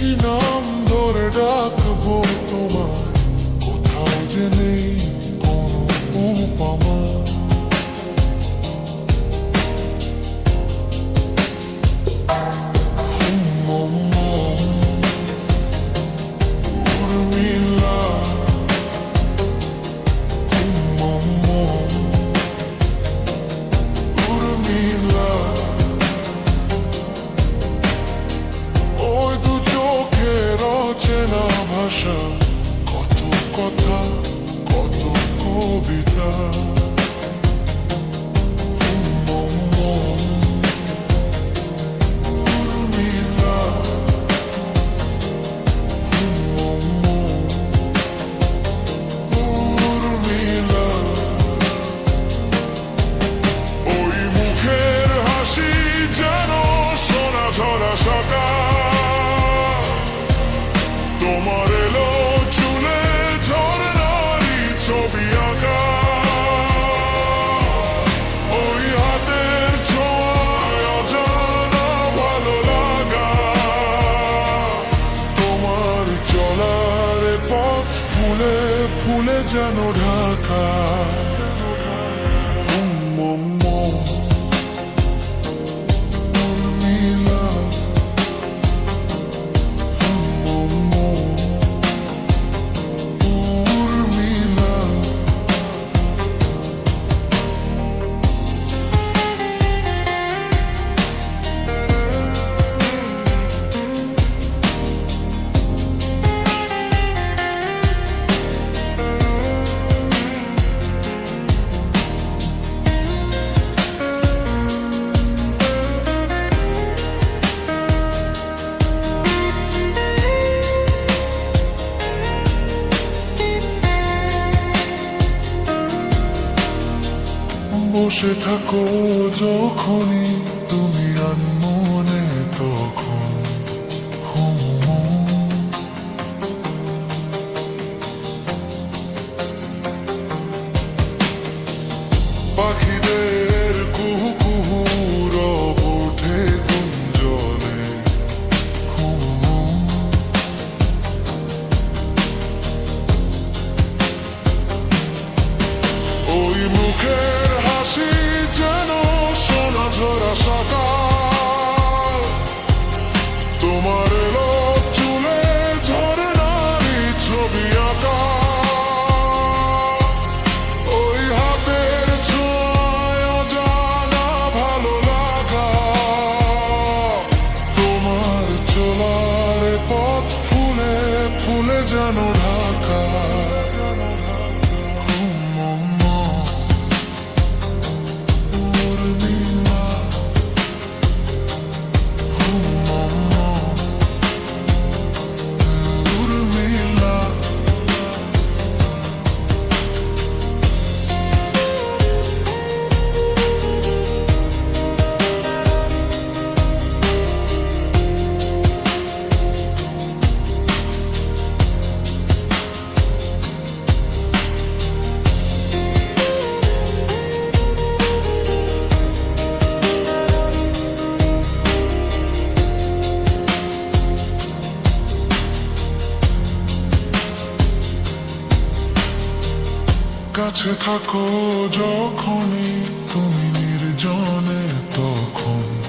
কি নাম ধরে ডাক Oh. কেন ঢাকা বসে থাকো যখনই তুমি আনমো on hard car কাছে থাকো যখনই তুমি নির্জনে তখন।